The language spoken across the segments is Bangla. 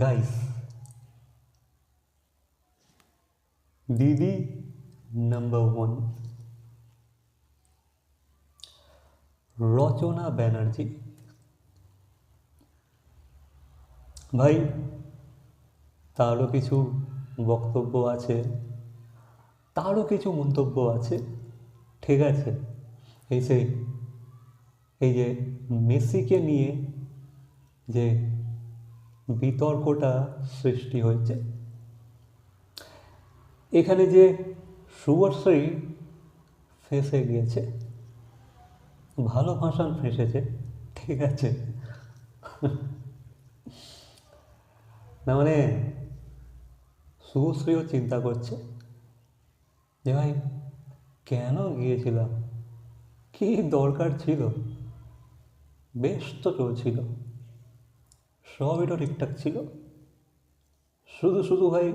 গাইস দিদি নাম্বার ওয়ান রচনা ব্যানার্জি। ভাই, তারও কিছু বক্তব্য আছে, তারও কিছু মন্তব্য আছে, ঠিক আছে। এই সেই এই যে মেসিকে নিয়ে যে বিতর্কটা সৃষ্টি হয়েছে। এখানে যে শুভশ্রী ফেঁসে গিয়েছে, ভালো ভাষণ ফেঁসেছে, ঠিক আছে। না মানে শুভশ্রীও চিন্তা করছে যে ভাই, কেন গিয়েছিলাম? কি দরকার ছিল? বেশ তো চলছিল। সবই তো ঠিকঠাক ছিল। শুধু শুধু ভাই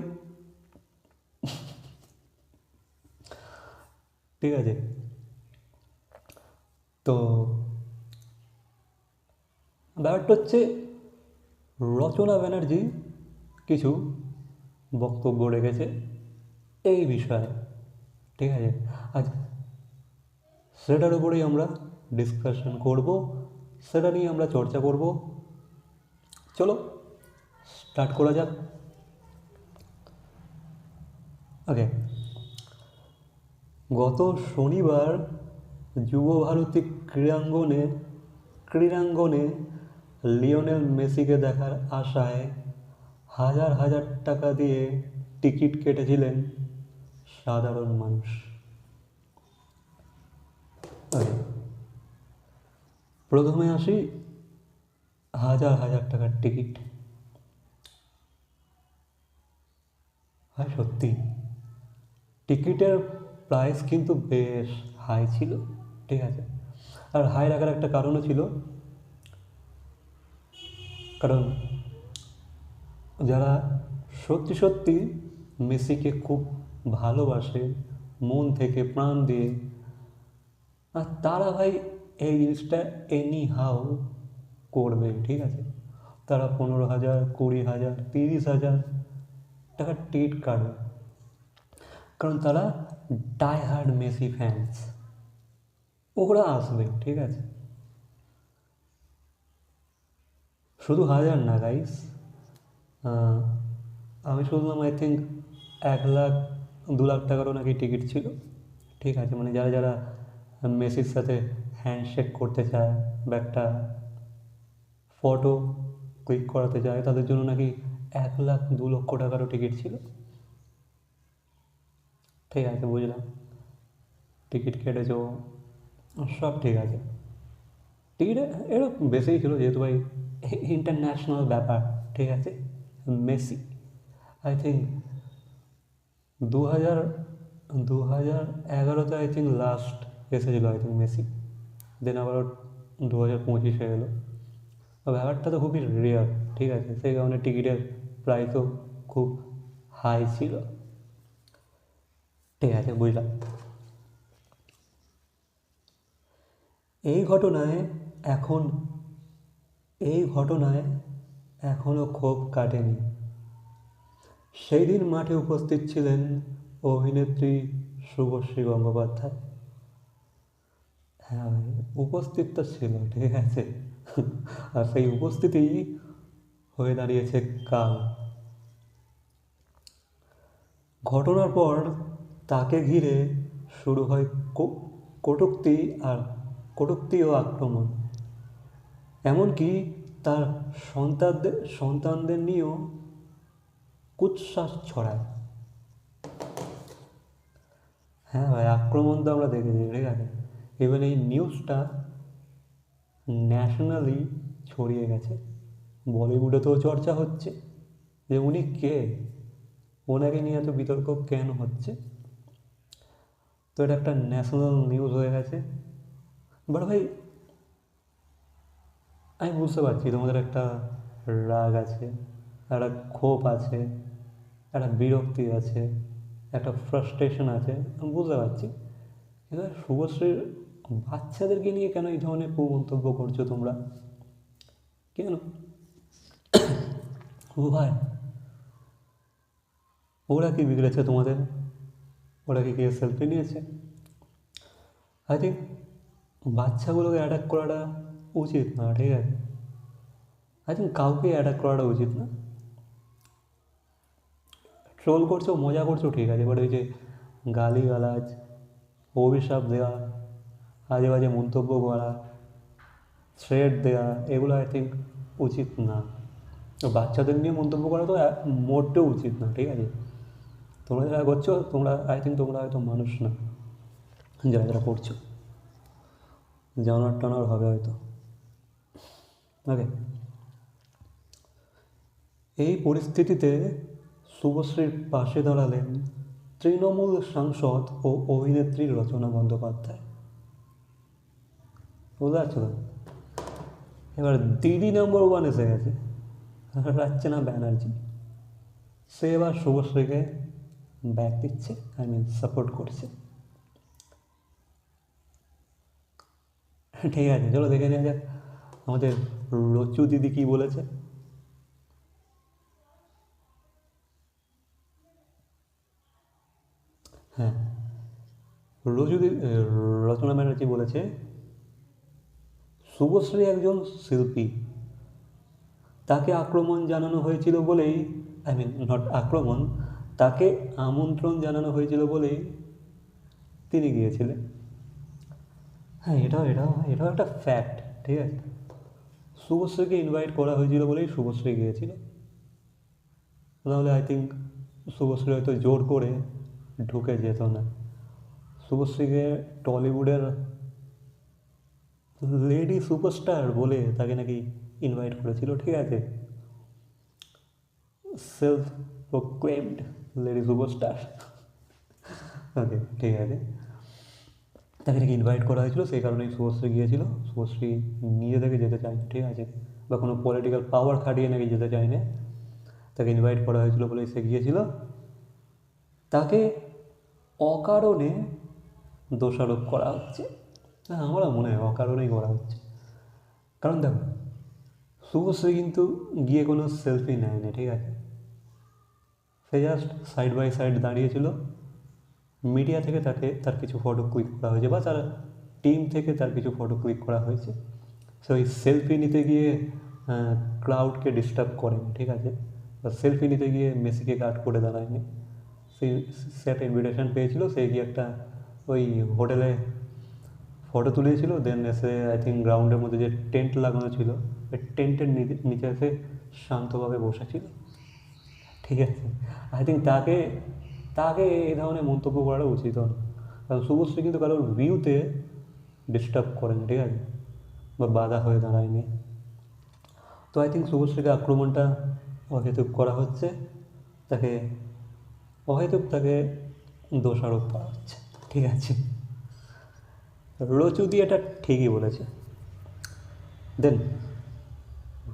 ঠিক আছে। তো ব্যাপারটা হচ্ছে, রচনা ব্যানার্জি কিছু বক্তব্য রেখেছে এই বিষয়ে, ঠিক আছে। আজ সেটার উপরেই আমরা ডিসকাশন করব, সেটা নিয়ে আমরা চর্চা করব। চলো স্টার্ট করা যাক। ওকে গত শনিবার যুব ভারতী ক্রীড়াঙ্গনে ক্রীড়াঙ্গনে লিওনেল মেসিকে দেখার আশায় হাজার হাজার টাকা দিয়ে টিকিট কেটেছিলেন সাধারণ মানুষ। প্রথমে আসি হাজার হাজার টাকার টিকিট। হ্যাঁ সত্যি, টিকিটের প্রাইস কিন্তু বেশ হাই ছিল, ঠিক আছে? আর হাই রাখার একটা কারণও ছিল, কারণ যারা সত্যি সত্যি মেসিকে খুব ভালোবাসে, মন থেকে প্রাণ দিয়ে, আর তারা ভাই এই জিনিসটা এনি হাউ করবে, ঠিক আছে? তারা পনেরো হাজার, কুড়ি হাজার, তিরিশ হাজার টাকার টিকিট কাটবে। কারণ তারা ডাই হার্ড মেসি ফ্যান্স ওরা আসবে, ঠিক আছে? শুধু হাজার না গাইস আমি শুনলাম আই থিঙ্ক এক লাখ, দু লাখ টাকারও নাকি টিকিট ছিল। ঠিক আছে? মানে যারা যারা মেসির সাথে হ্যান্ডশেক করতে চায় বা একটা ফটো ক্লিক করাতে চায় তাদের জন্য নাকি এক লাখ দু লক্ষ টাকারও টিকিট ছিল। ঠিক আছে, বুঝলাম। টিকিট কেটেছ, সব ঠিক আছে। টিকিট এরও বেশিই ছিল, যেহেতু ভাই ইন্টারন্যাশনাল ব্যাপার, ঠিক আছে? মেসি আই থিঙ্ক দু হাজার দু হাজার এগারোতে আই থিঙ্ক লাস্ট এসেছিল আই থিঙ্ক মেসি। দেন আবার দু হাজার পঁচিশে এলো। ব্যাপারটা তো খুবই রেয়ার ঠিক আছে? সেই কারণে টিকিটের প্রাইসও খুব হাই ছিল। ঠিক আছে, বুঝলাম। এই ঘটনায় এখন, এই ঘটনায় এখনও ক্ষোভ কাটেনি। সেই দিন মাঠে উপস্থিত ছিলেন অভিনেত্রী শুভশ্রী গঙ্গোপাধ্যায়। হ্যাঁ উপস্থিত তো ছিল, ঠিক আছে? আর সেই উপস্থিতি হয়ে দাঁড়িয়েছে কাল। ঘটনার পর তাকে ঘিরে শুরু হয় কটূক্তি আর কটূক্তি ও আক্রমণ। এমনকি তার সন্তানদের সন্তানদের নিয়েও কুৎসাস ছড়ায়। হ্যাঁ ভাই, আক্রমণ তো আমরা দেখেছি, ঠিক আছে? এবার এই নিউজটা ন্যাশনালি ছড়িয়ে গেছে। বলিউডে তো চর্চা হচ্ছে যে উনি কে? ওনাকে নিয়ে এত বিতর্ক কেন হচ্ছে? তো এটা একটা ন্যাশনাল নিউজ হয়ে গেছে। বাট ভাই, আমি বুঝতে পারছি তোমাদের একটা রাগ আছে, একটা ক্ষোভ আছে, একটা বিরক্তি আছে, একটা ফ্রাস্ট্রেশন আছে, আমি বুঝতে পারছি। এবার শুভশ্রীর বাচ্চাদেরকে নিয়ে কেন এই ধরনের কুমন্তব্য করছ তোমরা? কেন? ও ভাই, ওরা কি বিগড়েছে তোমাদের? ওরা কি কে সেলফি নিয়েছে? আই থিঙ্ক বাচ্চাগুলোকে অ্যাটাক করাটা উচিত না, ঠিক আছে? আই থিঙ্ক কাউকে অ্যাটাক করাটা উচিত না। ট্রোল করছ, মজা করছ, ঠিক আছে। বাট ওই যে গালি গালাজ অভিশাপ দেওয়া আজে বাজে মন্তব্য করা থ্রেড দেওয়া এগুলো আই থিঙ্ক উচিত না। তো বাচ্চাদের নিয়ে মন্তব্য করা তো মোটেও উচিত না, ঠিক আছে? তোমরা যারা করছ, তোমরা আই থিঙ্ক তোমরা হয়তো মানুষ না, যারা যারা করছ। জানার টানার হবে হয়তো। ওকে এই পরিস্থিতিতে শুভশ্রীর পাশে দাঁড়ালেন তৃণমূল সাংসদ ও অভিনেত্রী রচনা বন্দ্যোপাধ্যায়। বুঝতে তো? এবার দিদি নম্বর ওয়ান এসে গেছে। রাচ্চনা ব্যানার্জি। সে এবার শুভশ্রীকে ব্যাক দিচ্ছে আই মিন সাপোর্ট করছে। ঠিক আছে, চলো দেখে নেওয়া যাক। আমাদের রচু দিদি কি বলেছে? হ্যাঁ। রচু দিদি রচনা ব্যানার্জি বলেছে শুভশ্রী একজন শিল্পী। তাকে আক্রমণ জানানো হয়েছিল বলেই আই মিন নট আক্রমণ, তাকে আমন্ত্রণ জানানো হয়েছিল বলেই তিনি গিয়েছিলেন। হ্যাঁ এটাও এটাও এটাও একটা ফ্যাক্ট ঠিক আছে? শুভশ্রীকে ইনভাইট করা হয়েছিল বলেই শুভশ্রী গিয়েছিল। নাহলে আই থিঙ্ক শুভশ্রী হয়তো জোর করে ঢুকে যেত না। শুভশ্রীকে টলিউডের লেডি সুপারস্টার বলে তাকে নাকি ইনভাইট করেছিল, ঠিক আছে? Self proclaimed lady superstar. Okay ঠিক আছে। তাকে নাকি ইনভাইট করা হয়েছিল, সেই কারণেই শুভশ্রী গিয়েছিল। শুভশ্রী নিজে থেকে যেতে চায়নি, ঠিক আছে? বা কোনো পলিটিক্যাল পাওয়ার খাটিয়ে নাকি যেতে চায়নি। তাকে ইনভাইট করা হয়েছিল বলে সে গিয়েছিল। তাকে অকারণে দোষারোপ করা হচ্ছে। হ্যাঁ আমারও মনে হয় অকারণেই করা হচ্ছে কারণ দেখো শুভশ্রী কিন্তু গিয়ে কোনো সেলফি নেয়নি ঠিক আছে সে জাস্ট সাইড বাই সাইড দাঁড়িয়েছিল মিডিয়া থেকে তাকে তার কিছু ফটো ক্লিক করা হয়েছে বা তার টিম থেকে তার কিছু ফটো ক্লিক করা হয়েছে সে ওই সেলফি নিতে গিয়ে ক্লাউডকে ডিস্টার্ব করেনি ঠিক আছে বা সেলফি নিতে গিয়ে মেসিকে গার্ড করে দাঁড়ায়নি সে একটা ইনভিটেশন পেয়েছিল সে গিয়ে একটা ওই হোটেলে ফটো তুলেছিল দেন এসে আই থিঙ্ক গ্রাউন্ডের মধ্যে যে টেন্ট লাগানো ছিল, ওই টেন্টের নিচে এসে শান্তভাবে বসেছিল। ঠিক আছে? আই থিঙ্ক তাকে তাকে এই ধরনের মন্তব্য করাটা উচিত না কারণ শুভশ্রী কিন্তু কারোর ভিউতে ডিস্টার্ব করেনি ঠিক আছে? বা বাধা হয়ে দাঁড়ায়নি। তো আই থিঙ্ক শুভশ্রীকে আক্রমণটা অহেতুক করা হচ্ছে, তাকে, অহেতুক তাকে দোষারোপ করা হচ্ছে। ঠিক আছে? রচু দিয়ে এটা ঠিকই বলেছে। দেন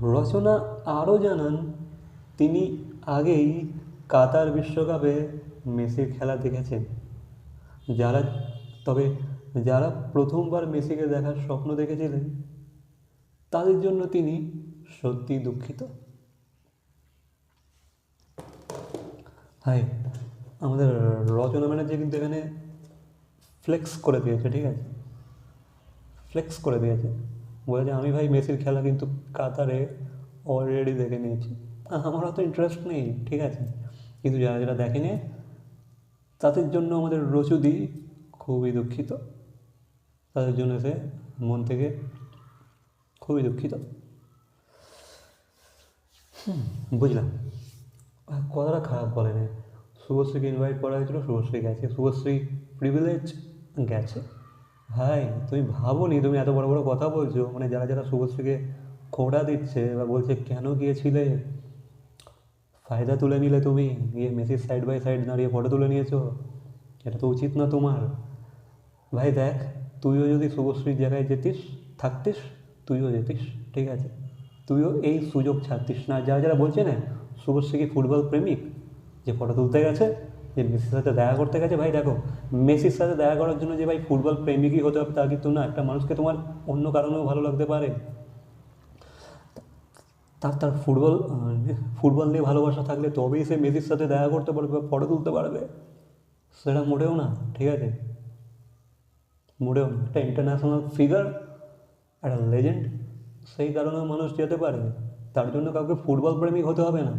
রচনা আরও জানান, তিনি আগেই কাতার বিশ্বকাপে মেসির খেলা দেখেছেন। যারা, তবে যারা প্রথমবার মেসিকে দেখার স্বপ্ন দেখেছিলেন, তাদের জন্য তিনি সত্যি দুঃখিত। হাই আমাদের রচনা ব্যানার্জি কিন্তু এখানে ফ্লেক্স করে দিয়েছে, ঠিক আছে? ফ্লেক্স করে দিয়েছে। বলেছে আমি ভাই মেসির খেলা কিন্তু কাতারে অলরেডি দেখে নিয়েছি। আমার অত ইন্টারেস্ট নেই, ঠিক আছে। কিন্তু যারা যারা দেখেনি, তাদের জন্য আমাদের রচুদি খুবই দুঃখিত। তাদের জন্য সে মন থেকে খুবই দুঃখিত। বুঝলাম। কথাটা খারাপ বলেনি। শুভশ্রীকে ইনভাইট করা হয়েছিল, শুভশ্রী গেছে। শুভশ্রী প্রিভিলেজ গেছে। ভাই, তুমি ভাবোনি, তুমি এত বড় বড় কথা বলছো। মানে যারা যারা শুভশ্রীকে খোঁড়া দিচ্ছে বা বলছে কেন গিয়েছিলে, ফায়দা তুলে নিলে তুমি। গিয়ে মেসির সাইড বাই সাইড দাঁড়িয়ে ফটো তুলে নিয়েছো। এটা তো উচিত না তোমার। ভাই, দেখ, তুইও যদি শুভশ্রীর জায়গায় যেতিস, থাকতিস, তুইও যেতিস, ঠিক আছে? তুইও এই সুযোগ ছাড়তিস না। যারা যারা বলছে না শুভশ্রী কি ফুটবল প্রেমিক? যে ফটো তুলতে গেছে যে মেসির সাথে দেখা করতে গেছে, ভাই দেখো, মেসির সাথে দেখা করার জন্য যে ভাই ফুটবল প্রেমিকই হতে হবে তা কিন্তু না, একটা মানুষকে তোমার অন্য কারণেও ভালো লাগতে পারে। তার তার ফুটবল ফুটবল নিয়ে ভালোবাসা থাকলে তবেই সে মেসির সাথে দেখা করতে পারবে বা ফটো তুলতে পারবে। সেটা মোটেও না, ঠিক আছে? মোটেও না, একটা ইন্টারন্যাশনাল ফিগার একটা লেজেন্ড সেই কারণেও মানুষ যেতে পারে। তার জন্য কাউকে ফুটবল প্রেমিক হতে হবে না।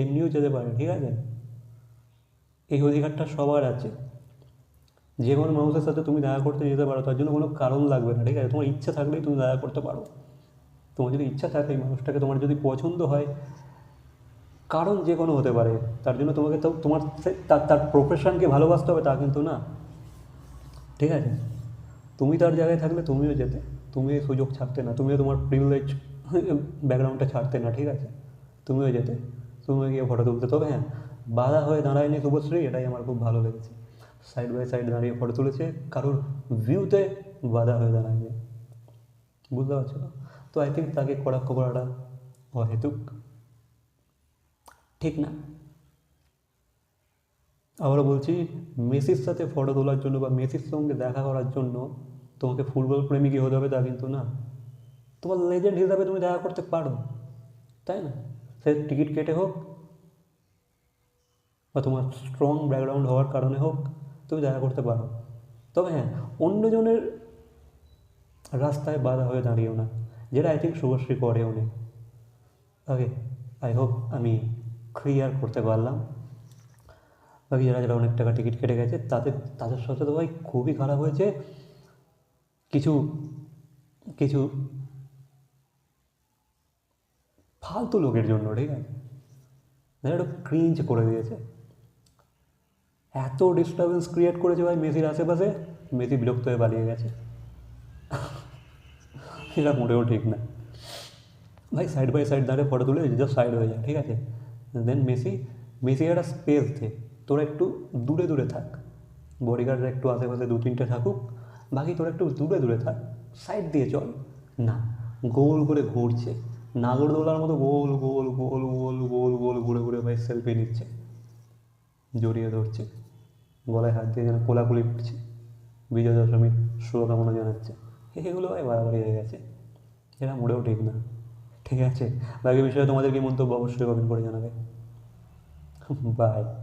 এমনিও যেতে পারে, ঠিক আছে? এই অধিকারটা সবার আছে। যে কোনো মানুষের সাথে তুমি দেখা করতে যেতে পারো, তার জন্য কোনো কারণ লাগবে না, ঠিক আছে? তোমার ইচ্ছা থাকলেই তুমি দেখা করতে পারো। তোমার যদি ইচ্ছা থাকে এই মানুষটাকে, তোমার যদি পছন্দ হয়, কারণ যে কোনো হতে পারে, তার জন্য তোমাকে তো, তোমার তার তার প্রফেশনকে ভালোবাসতে হবে তা কিন্তু না। ঠিক আছে? তুমি তার জায়গায় থাকলে তুমিও যেতে তুমি সুযোগ ছাড়তে না, তুমিও তোমার প্রিভিলেজ ব্যাকগ্রাউন্ডটা ছাড়তে না, ঠিক আছে? তুমিও যেতে, তুমিও গিয়ে ফটো তুলতে, তবে হ্যাঁ বাধা হয়ে দাঁড়ায়নি শুভশ্রী, এটাই আমার খুব ভালো লেগেছে। সাইড বাই সাইড দাঁড়িয়ে ফটো তুলেছে, কারোর ভিউতে বাধা হয়ে দাঁড়ায়নি। বুঝতে পারছ তো আই থিঙ্ক তাকে কড়াক্ষ করাটা অহেতুক। ঠিক না। আবারও বলছি, মেসির সাথে ফটো তোলার জন্য বা মেসির সঙ্গে দেখা করার জন্য তোমাকে ফুটবল প্রেমিকই হতে হবে তা কিন্তু না। তোমার লেজেন্ড হিসাবে তুমি দেখা করতে পারো, তাই না? সে টিকিট কেটে হোক বা তোমার স্ট্রং ব্যাকগ্রাউন্ড হওয়ার কারণে হোক, তুমি দেখা করতে পারো। তবে হ্যাঁ অন্যজনের রাস্তায় বাধা হয়ে দাঁড়িয়েও না, যেটা আই থিঙ্ক শুভশ্রী করেও নেই ওকে আই হোপ আমি ক্লিয়ার করতে পারলাম। বাকি যারা যারা অনেক টাকা টিকিট কেটে গেছে, তাদের তাদের সাথে তো ভাই খুবই খারাপ হয়েছে। কিছু কিছু ফালতু লোকের জন্য, ঠিক আছে? যারা একটু ক্রিঞ্জ করে দিয়েছে। এত ডিস্টারবেন্স ক্রিয়েট করেছে ভাই মেসির আশেপাশে মেসি বিরক্ত হয়ে পালিয়ে গেছে এটা মোটেও ঠিক না ভাই সাইড বাই সাইড দাঁড়িয়ে ফটো তুলে জাস্ট সাইড হয়ে যায় ঠিক আছে দেন মেসি মেসি একটা স্পেস দে তোরা একটু দূরে দূরে থাক বডিগার্ডরা একটু আশেপাশে দু তিনটে থাকুক বাকি তোরা একটু দূরে দূরে থাক সাইড দিয়ে চল না গোল করে ঘুরছে নাগরদোলার মতো গোল গোল গোল গোল গোল গোল ঘুরে ঘুরে ভাই সেলফি নিচ্ছে জড়িয়ে ধরছে গলায় হাত দিয়ে যেন কোলাকুলি করছে। বিজয় দশমীর শুভকামনা জানাচ্ছে। এগুলো ভাই বাড়াবাড়ি হয়ে গেছে। এরা মোটেও ঠিক না। ঠিক আছে? বাকি বিষয়ে তোমাদের কি মন্তব্য অবশ্যই কমেন্ট করে জানাবে। বাই।